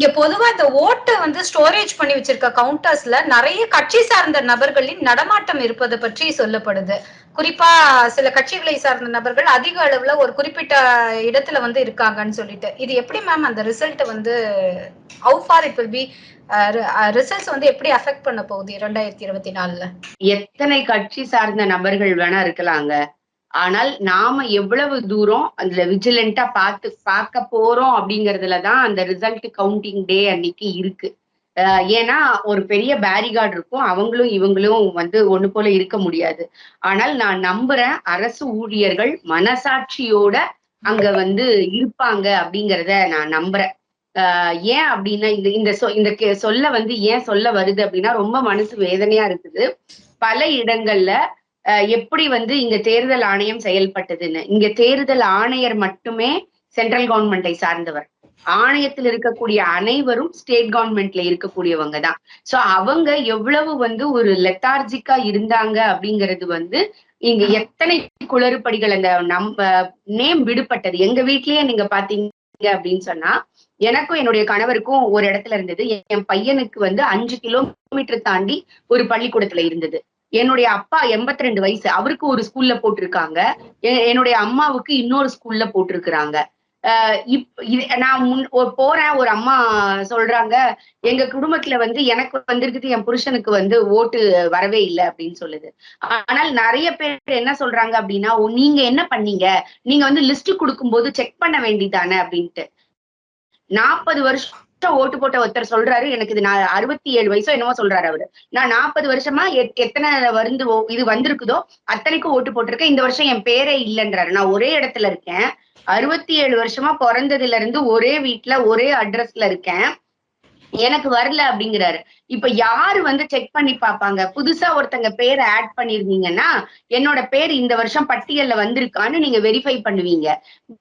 இங்க பொதுவா இந்த ஓட்டை வந்து ஸ்டோரேஜ் பண்ணி வச்சிருக்க கவுண்டர்ஸ்ல நிறைய கட்சி சார்ந்த நபர்களின் நடமாட்டம் இருப்பது பற்றி சொல்லப்படுது. குறிப்பா சில கட்சிகளை சார்ந்த நபர்கள் அதிக அளவுல ஒரு குறிப்பிட்ட இடத்துல வந்து இருக்காங்கன்னு சொல்லிட்டு. இது எப்படி மேம் அந்த ரிசல்ட் வந்து how far it will be results வந்து எப்படி அஃபெக்ட் பண்ண போகுது இரண்டாயிரத்தி இருபத்தி நாலுல? எத்தனை கட்சி சார்ந்த நபர்கள் வேணா இருக்கலாங்க. ஆனால் நாம எவ்வளவு தூரம் அதுல விஜிலண்டா பார்த்து பார்க்க போறோம் அப்படிங்கறதுலதான் அந்த ரிசல்ட் கவுண்டிங் டே அன்னைக்கு இருக்கு. ஏன்னா ஒரு பெரிய பேரிகார்டு இருக்கும். அவங்களும் இவங்களும் வந்து ஒண்ணு போல இருக்க முடியாது. ஆனால் நான் நம்புறேன் அரசு ஊழியர்கள் மனசாட்சியோட அங்க வந்து இருப்பாங்க அப்படிங்கிறத நான் நம்புறேன். ஆஹ் ஏன் அப்படின்னா இந்த இந்த சொ இந்த கே- சொல்ல வந்து ஏன் சொல்ல வருது அப்படின்னா ரொம்ப மனசு வேதனையா இருக்குது. பல இடங்கள்ல எப்படி வந்து இங்க தேர்தல் ஆணையம் செயல்பட்டதுன்னு. இங்க தேர்தல் ஆணையர் மட்டுமே சென்ட்ரல் கவர்மெண்டை சார்ந்தவர். ஆணையத்தில் இருக்கக்கூடிய அனைவரும் ஸ்டேட் கவர்மெண்ட்ல இருக்கக்கூடியவங்க தான். சோ அவங்க எவ்வளவு வந்து ஒரு லெத்தார்ஜிக்கா இருந்தாங்க அப்படிங்கிறது வந்து இங்க எத்தனை குளறுபடிகள் அந்த நம்ம நேம் விடுபட்டது. எங்க வீட்லயே நீங்க பாத்தீங்க அப்படின்னு சொன்னா எனக்கும் என்னுடைய கணவருக்கும் ஒரு இடத்துல இருந்தது. என் பையனுக்கு வந்து அஞ்சு கிலோமீட்டர் தாண்டி ஒரு பள்ளிக்கூடத்துல இருந்தது. என்னுடைய அப்பா எண்பத்தி ரெண்டு வயசு அவருக்கு ஒரு ஸ்கூல்ல போட்டிருக்காங்க. என்னுடைய அம்மாவுக்கு இன்னொரு ஸ்கூல்ல போட்டிருக்கிறாங்க. இப் இது நான் முன் போறேன் ஒரு அம்மா சொல்றாங்க எங்க குடும்பத்துல வந்து எனக்கு வந்திருக்குது என் புருஷனுக்கு வந்து ஓட்டு வரவே இல்லை அப்படின்னு சொல்லுது. ஆனால் நிறைய பேர் என்ன சொல்றாங்க அப்படின்னா நீங்க என்ன பண்ணீங்க? நீங்க வந்து லிஸ்ட் கொடுக்கும்போது செக் பண்ண வேண்டிதானே அப்படின்ட்டு. நாற்பது வருஷம் ஓட்டு போட்ட ஒருத்தர் சொல்றாரு எனக்கு இது நான் அறுபத்தி ஏழு வயசோ என்னமோ சொல்றாரு அவரு. நான் நாற்பது வருஷமா எத்- எத்தனை வந்து இது வந்திருக்குதோ அத்தனைக்கும் ஓட்டு போட்டிருக்கேன். இந்த வருஷம் என் பேரே இல்லைன்றாரு. நான் ஒரே இடத்துல இருக்கேன். அறுபத்தி ஏழு வருஷமா பிறந்ததுல இருந்து ஒரே வீட்டுல ஒரே அட்ரஸ்ல இருக்கேன். எனக்கு வரல அப்படிங்கிறாரு. இப்ப யாரு வந்து செக் பண்ணி பார்ப்பாங்க? புதுசா ஒருத்தங்க பேரை ஆட் பண்ணிருந்தீங்கன்னா என்னோட பேர் இந்த வருஷம் பட்டியல்ல வந்திருக்கான்னு நீங்க வெரிஃபை பண்ணுவீங்க.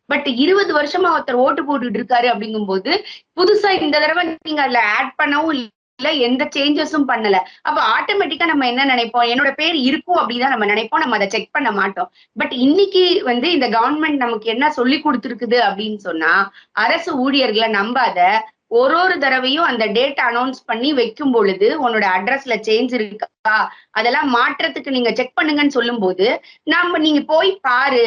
பட் இருபது வருஷமா ஒருத்தர் ஓட்டு போட்டுட்டு இருக்காரு அப்படிங்கும்போது புதுசா இந்த தடவை நீங்க அதுல ஆட் பண்ணவும் இல்ல எந்த சேஞ்சஸும் பண்ணல. அப்ப ஆட்டோமேட்டிக்கா நம்ம என்ன நினைப்போம்? என்னோட பேர் இருக்கும் அப்படிதான் நம்ம நினைப்போம். நம்ம அதை செக் பண்ண மாட்டோம். பட் இன்னைக்கு வந்து இந்த கவர்மெண்ட் நமக்கு என்ன சொல்லி கொடுத்துருக்குது அப்படின்னு சொன்னா அரசு ஊழியர்களை நம்பாத ஒரு ஒரு தடவையும் அந்த டேட் அனௌன்ஸ் பண்ணி வைக்கும் பொழுது உன்னோட அட்ரஸ்ல சேஞ்ச் இருக்கா? அதெல்லாம் மாற்றத்துக்கு நீங்க செக் பண்ணுங்கன்னு சொல்லும்போது நம்ம நீங்க போய் பாரு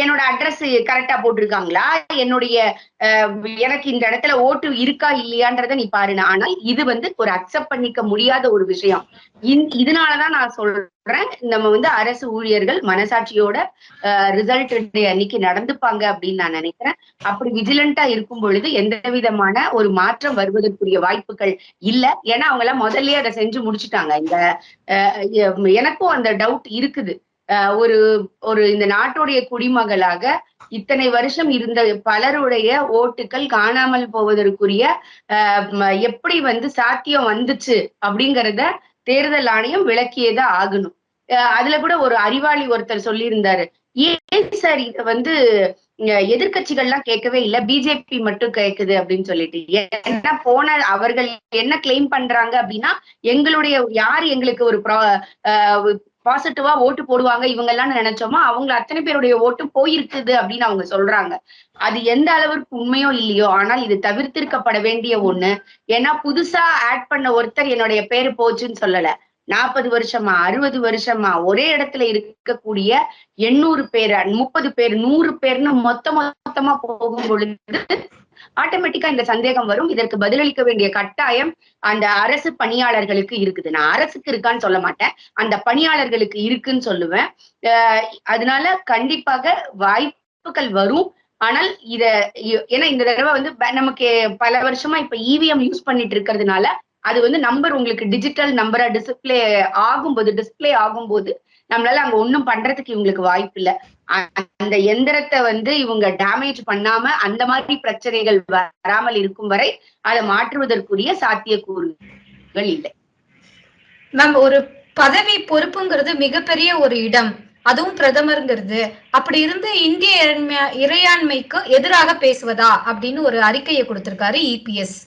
என்னோட அட்ரஸ் கரெக்டா போட்டிருக்காங்களா? என்னுடைய எனக்கு இந்த இடத்துல ஓட்டு இருக்கா இல்லையான்றத நீ பாருன ஆனால் இது வந்து ஒரு அக்செப்ட் பண்ணிக்க முடியாத ஒரு விஷயம். இதனாலதான் நான் சொல்றேன் நம்ம வந்து அரசு ஊழியர்கள் மனசாட்சியோட ரிசல்ட் அன்னைக்கு நடந்துப்பாங்க அப்படின்னு நான் நினைக்கிறேன். அப்படி விஜிலண்டா இருக்கும் பொழுது எந்த விதமான ஒரு மாற்றம் வருவதற்குரிய வாய்ப்புகள் இல்ல. ஏன்னா அவங்க எல்லாம் முதல்லயே அதை செஞ்சு முடிச்சுட்டாங்க. இந்த எனக்கும் அந்த டவுட் இருக்குது. ஒரு ஒரு இந்த நாட்டுடைய குடிமகளாக இத்தனை வருஷம் இருந்த பலருடைய ஓட்டுகள் காணாமல் போவதற்குரிய அஹ், எப்படி வந்து சாத்தியம் வந்துச்சு அப்படிங்கறத தேர்தல் ஆணையம் விளக்கியதா ஆகணும். அஹ், அதுல கூட ஒரு அறிவாளி ஒருத்தர் சொல்லியிருந்தாரு. ஏன் சார் இத வந்து எதிர்கட்சிகள்லாம் கேட்கவே இல்லை? பிஜேபி மட்டும் கேக்குது அப்படின்னு சொல்லிட்டு. ஏன்னா போன அவர்கள் என்ன கிளைம் பண்றாங்க அப்படின்னா எங்களுடைய யாரு எங்களுக்கு ஒரு பாசிட்டிவா ஓட்டு போடுவாங்க இவங்க எல்லாம் நினைச்சோமோ அவங்க அத்தனை பேருடைய ஓட்டு போயிருக்குது அப்படின்னு அவங்க சொல்றாங்க. அது எந்த அளவிற்கு உண்மையோ இல்லையோ ஆனால் இது தவிர்த்திருக்கப்பட வேண்டிய ஒண்ணு. ஏன்னா புதுசா ஆட் பண்ண ஒருத்தர் என்னுடைய பேரு போச்சுன்னு சொல்லல. நாற்பது வருஷமா அறுபது வருஷமா ஒரே இடத்துல இருக்கக்கூடிய எண்ணூறு பேர் முப்பது பேர் நூறு பேர்னு மொத்த மொத்தமா போகும் பொழுது ஆட்டோமேட்டிக்கா இந்த சந்தேகம் வரும். இதற்கு பதிலளிக்க வேண்டிய கட்டாயம் அந்த அரசு பணியாளர்களுக்கு இருக்குது. நான் அரசுக்கு இருக்கான்னு சொல்ல மாட்டேன். அந்த பணியாளர்களுக்கு இருக்குன்னு சொல்லுவேன். அதனால கண்டிப்பாக வாய்ப்புகள் வரும். ஆனால் இத ஏன்னா இந்த தடவை வந்து நமக்கு பல வருஷமா இப்ப இவிஎம் யூஸ் பண்ணிட்டு இருக்கிறதுனால அது வந்து நம்பர் உங்களுக்கு டிஜிட்டல் நம்பரா டிஸ்பிளே ஆகும்போது டிஸ்பிளே ஆகும்போது நம்மளால அங்க ஒண்ணும் பண்றதுக்கு இவங்களுக்கு வாய்ப்பு இல்ல. அந்த எந்திரத்தை வந்து இவங்க டேமேஜ் பண்ணாம அந்த மாதிரி பிரச்சனைகள் வராமல் இருக்கும் வரை அதை மாற்றுவதற்குரிய சாத்தியக்கூறுகள் இல்லை. மேம் ஒரு பதவி பொறுப்புங்கிறது மிகப்பெரிய ஒரு இடம். அதுவும் பிரதமருங்கிறது. அப்படி இருந்து இந்திய இறையாண்மைக்கு எதிராக பேசுவதா அப்படின்னு ஒரு அறிக்கையை கொடுத்திருக்காரு இபிஎஸ்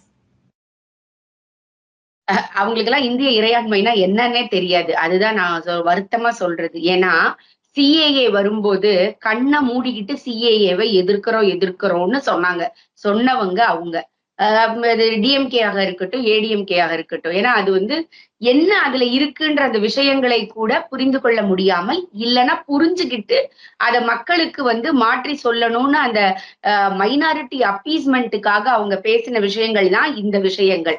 அவங்களுக்கு எல்லாம் இந்திய இறையாண்மைனா என்னன்னே தெரியாது. அதுதான் நான் வருத்தமா சொல்றது. ஏன்னா சிஏஏ வரும்போது கண்ணை மூடிக்கிட்டு சிஏஏவை எதிர்க்கிறோம் எதிர்க்கிறோம்னு சொன்னாங்க. சொன்னவங்க அவங்க. டிஎம்கே ஆக இருக்கட்டும் ஏடிஎம்கே ஆக இருக்கட்டும். ஏன்னா அது வந்து என்ன அதுல இருக்குன்ற அந்த விஷயங்களை கூட புரிந்து கொள்ள முடியாமல் இல்லைன்னா புரிஞ்சுக்கிட்டு அத மக்களுக்கு வந்து மாற்றி சொல்லணும்னு அந்த மைனாரிட்டி அப்பீஸ்மெண்ட்டுக்காக அவங்க பேசின விஷயங்கள் தான் இந்த விஷயங்கள்.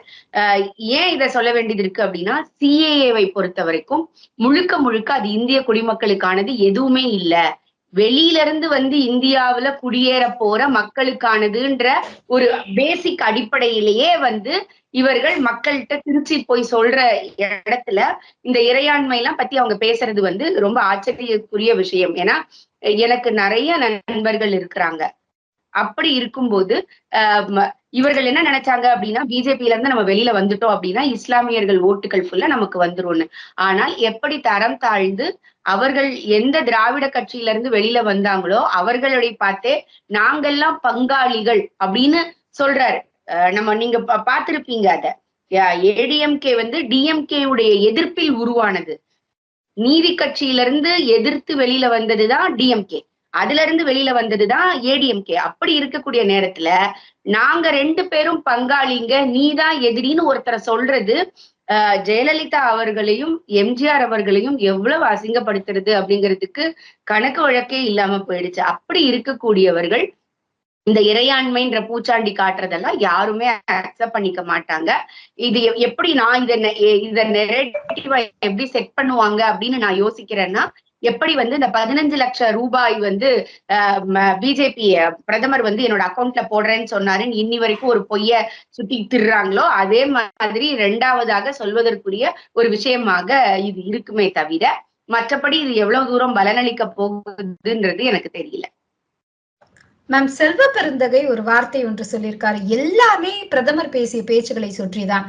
ஏன் இதை சொல்ல வேண்டியது இருக்கு அப்படின்னா சிஏஏவை பொறுத்த வரைக்கும் முழுக்க முழுக்க அது இந்திய குடிமக்களுக்கானது எதுவுமே இல்லை. வெளியில இருந்து வந்து இந்தியாவுல குடியேற போற மக்களுக்கானதுன்ற ஒரு பேசிக் அடிப்படையிலேயே வந்து இவர்கள் மக்கள்கிட்ட திருச்சி போய் சொல்ற இடத்துல இந்த இறையாண்மை எல்லாம் பத்தி அவங்க பேசுறது வந்து ரொம்ப ஆச்சரியக்குரிய விஷயம். ஏன்னா எனக்கு நிறைய நண்பர்கள் இருக்கிறாங்க. அப்படி இருக்கும்போது ஆஹ் இவர்கள் என்ன நினைச்சாங்க அப்படின்னா பிஜேபியில இருந்து நம்ம வெளியில வந்துட்டோம் அப்படின்னா இஸ்லாமியர்கள் ஓட்டுகள் ஃபுல்லா நமக்கு வந்துரும்னு. ஆனால் எப்படி தரம் தாழ்ந்து அவர்கள் எந்த திராவிட கட்சியில இருந்து வெளியில வந்தாங்களோ அவர்களுடைய பார்த்தே நாங்கெல்லாம் பங்காளிகள் அப்படின்னு சொல்றாரு. நம்ம நீங்க பார்த்திருப்பீங்க அத. ஏடிஎம்கே வந்து டிஎம்கே உடைய எதிர்ப்பில் உருவானது. நீதி கட்சியிலிருந்து எதிர்த்து வெளியில வந்ததுதான் டிஎம்கே. அதுல இருந்து வெளியில வந்ததுதான் ஏடிஎம்கே அப்படி இருக்கக்கூடிய நேரத்துல நாங்க ரெண்டு பேரும் பங்காளிங்க நீதான் எதிரின்னு ஒருத்தரை சொல்றது ஜெயலலிதா அவர்களையும் எம்ஜிஆர் அவர்களையும் எவ்வளவு அசிங்கப்படுத்துறது அப்படிங்கிறதுக்கு கணக்கு வழக்கே இல்லாம போயிடுச்சு. அப்படி இருக்கக்கூடியவர்கள் இந்த இறையாண்மைன்ற பூச்சாண்டி காட்டுறதெல்லாம் யாருமே அக்செப்ட் பண்ணிக்க மாட்டாங்க. இது எப்படி நான் இந்த இந்த நெரேட்டிவா எப்படி செட் பண்ணுவாங்க அப்படின்னு நான் யோசிக்கிறேன்னா எப்படி வந்து இந்த பதினஞ்சு லட்சம் ரூபாய் வந்து பிஜேபி பிரதமர் வந்து என்னோட அக்கௌண்ட்ல போடுறேன்னு சொன்னாருன்னு இன்னி வரைக்கும் ஒரு பொய்ய சுத்தி திர்றாங்களோ அதே மாதிரி ரெண்டாவதாக சொல்வதற்குரிய ஒரு விஷயமாக இது இருக்குமே தவிர மற்றபடி இது எவ்வளவு தூரம் பலனளிக்க போகுதுன்றது எனக்கு தெரியல. மேம் செல்வ பெருந்தகை ஒரு வார்த்தை ஒன்று சொல்லியிருக்காரு. எல்லாமே பிரதமர் பேசிய பேச்சுகளை சுற்றிதான்.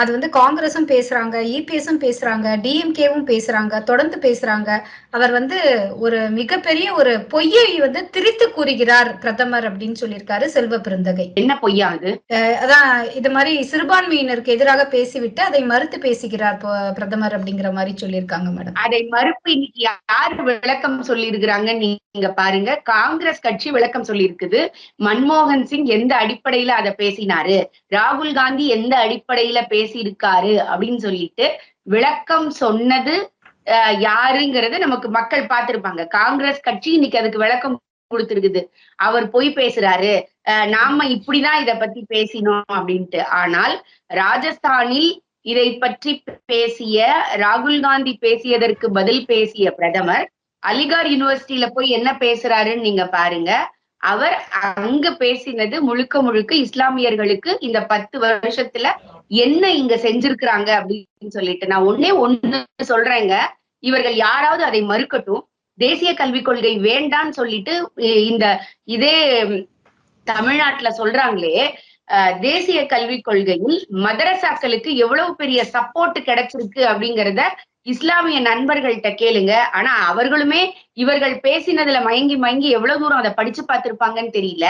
அது வந்து காங்கிரஸும் பேசுறாங்க இபிஎஸும் பேசுறாங்க டிஎம்கேவும் பேசுறாங்க தொடர்ந்து பேசுறாங்க. அவர் வந்து ஒரு மிகப்பெரிய ஒரு பொய்யை வந்து திரித்து கூறுகிறார் பிரதமர் அப்படின்னு சொல்லியிருக்காரு செல்வ பெருந்தகை. என்ன பொய்யா அது? அதான் இது மாதிரி சிறுபான்மையினருக்கு எதிராக பேசிவிட்டு அதை மறுத்து பேசுகிறார் பிரதமர் அப்படிங்கிற மாதிரி சொல்லியிருக்காங்க மேடம். அதை மறுப்பு இன்னைக்கு யார் விளக்கம் சொல்லி இருக்கிறாங்க நீங்க பாருங்க. காங்கிரஸ் கட்சி விளக்கம் சொல்லி இருக்குது மன்மோகன் சிங் எந்த அடிப்படையில அதை பேசினாரு? ராகுல் காந்தி எந்த அடிப்படையில பேசி இருக்காரு அப்படின்னு சொல்லிட்டு விளக்கம் சொன்னது யாருங்கிறது நமக்கு மக்கள் பார்த்திருப்பாங்க. காங்கிரஸ் கட்சி இன்னைக்கு அதுக்கு விளக்கம் கொடுத்திருக்குது. அவர் பொய் பேசுறாரு. நாம இப்படிதான் இத பத்தி பேசினோம் அப்படின்ட்டு. ஆனால் ராஜஸ்தானில் இதை பற்றி பேசிய ராகுல் காந்தி பேசியதற்கு பதில் பேசிய பிரதமர் அலிகார் யூனிவர்சிட்டியில போய் என்ன பேசுறாருன்னு நீங்க பாருங்க. அவர் அங்க பேசினது முழுக்க முழுக்க இஸ்லாமியர்களுக்கு இந்த பத்து வருஷத்துல என்ன இங்க செஞ்சிருக்கிறாங்க அப்படின்னு சொல்லிட்டு நான் ஒன்னே ஒண்ணு சொல்றேங்க. இவர்கள் யாராவது அதை மறுக்கட்டும். தேசிய கல்விக் கொள்கை வேண்டான்னு சொல்லிட்டு இந்த இதே தமிழ்நாட்டுல சொல்றாங்களே தேசிய கல்விக் கொள்கையில் மதரசாக்களுக்கு எவ்வளவு பெரிய சப்போர்ட் கிடைச்சிருக்கு அப்படிங்கிறத இஸ்லாமிய நண்பர்கள்ட்ட கேளுங்க. ஆனா அவர்களுமே இவர்கள் பேசினதுல மயங்கி மயங்கி எவ்வளவு தூரம் அதை படிச்சு பார்த்திருப்பாங்கன்னு தெரியல.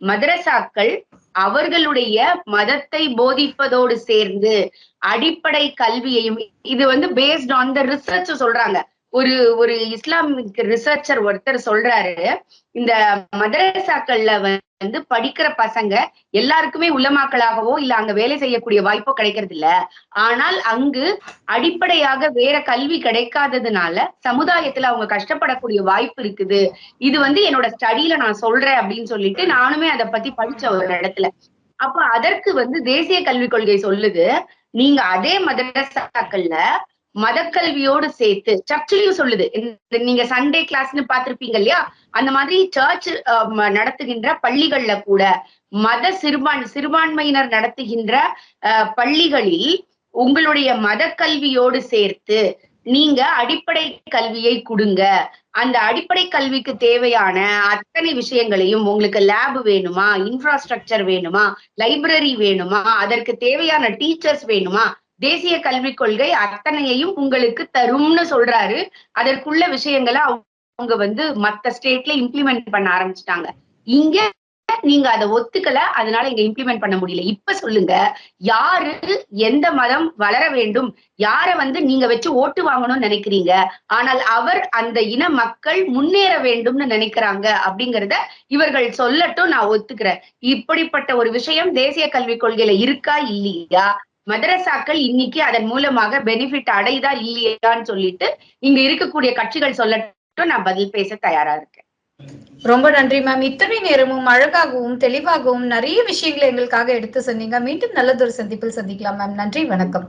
மதரசாக்கள் அவர்களுடைய மதத்தை போதிப்பதோடு சேர்ந்து அடிப்படை கல்வியையும் இது வந்து பேஸ்ட் ஆன் த ரிசர்ச் சொல்றாங்க. ஒரு ஒரு இஸ்லாமிக் ரிசர்ச்சர் ஒருத்தர் சொல்றாரு இந்த மதரசாக்கள்ல வந்து படிக்கிற பசங்க எல்லாருக்குமே உலமாக்களாகவோ இல்ல அங்க வேலை செய்யக்கூடிய வாய்ப்போ கிடைக்கிறது இல்ல ஆனால் அங்கு அடிப்படையாக வேற கல்வி கிடைக்காததுனால சமுதாயத்துல அவங்க கஷ்டப்படக்கூடிய வாய்ப்பு இருக்குது. இது வந்து என்னோட ஸ்டடியில நான் சொல்றேன் அப்படின்னு சொல்லிட்டு நானுமே அதை பத்தி படிச்ச ஒரு இடத்துல. அப்ப அதற்கு வந்து தேசிய கல்விக் கொள்கை சொல்லுது. நீங்க அதே மதரசாக்கள்ல மதக்கல்வியோடு சேர்த்து சர்ச்சிலையும் சொல்லுது. நீங்க சண்டே கிளாஸ்னு பாத்திருப்பீங்க இல்லையா? அந்த மாதிரி சர்ச் நடத்துகின்ற பள்ளிகள்ல கூட மத சிறுபான் சிறுபான்மையினர் நடத்துகின்ற பள்ளிகளில் உங்களுடைய மதக்கல்வியோடு சேர்த்து நீங்க அடிப்படை கல்வியை கொடுங்க. அந்த அடிப்படை கல்விக்கு தேவையான அத்தனை விஷயங்களையும் உங்களுக்கு லேப் வேணுமா? இன்ஃப்ராஸ்ட்ரக்சர் வேணுமா? லைப்ரரி வேணுமா? அதற்கு தேவையான டீச்சர்ஸ் வேணுமா? தேசிய கல்விக் கொள்கை அத்தனையையும் உங்களுக்கு தரும்னு சொல்றாரு. அதற்குள்ள விஷயங்களை அவங்க வந்து மத்த ஸ்டேட்ல இம்ப்ளிமெண்ட் பண்ண ஆரம்பிச்சிட்டாங்க. இங்க நீங்க அதை ஒத்துக்கல அதனால இங்க இம்ப்ளிமெண்ட் பண்ண முடியல. இப்ப சொல்லுங்க யாரு எந்த மதம் வளர வேண்டும் யார வந்து நீங்க வச்சு ஓட்டு வாங்கணும்னு நினைக்கிறீங்க ஆனால் அவர் அந்த இன மக்கள் முன்னேற வேண்டும்னு நினைக்கிறாங்க அப்படிங்கறத இவர்கள் சொல்லட்டும் நான் ஒத்துக்கிறேன். இப்படிப்பட்ட ஒரு விஷயம் தேசிய கல்விக் கொள்கையில இருக்கா இல்லையா? மதரசாக்கள் இன்னைக்கு அதன் மூலமாக பெனிஃபிட் அடையுதா இல்லையான்னு சொல்லிட்டு இங்க இருக்கக்கூடிய கட்சிகள் சொல்லட்டும் நான் பதில் பேச தயாரா இருக்கேன். ரொம்ப நன்றி மேம் இத்தனை நேரமும் அழகாகவும் தெளிவாகவும் நிறைய விஷயங்களை எங்களுக்காக எடுத்து சொன்னீங்க. மீண்டும் நல்லதொரு சந்திப்பில் சந்திக்கலாம் மேம் நன்றி வணக்கம்.